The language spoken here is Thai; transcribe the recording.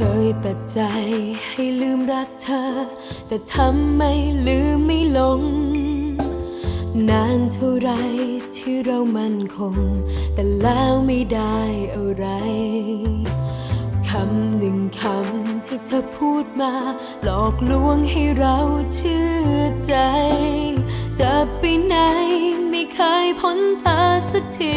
เคยตัดใจให้ลืมรักเธอ แต่ทำไม่ลืมไม่ลง นานเท่าไรที่เรามั่นคง แต่แล้วไม่ได้อะไรคำหนึ่งคำที่เธอพูดมา หลอกลวงให้เราเชื่อใจ จะไปไหนไม่เคยพ้นเธอสักที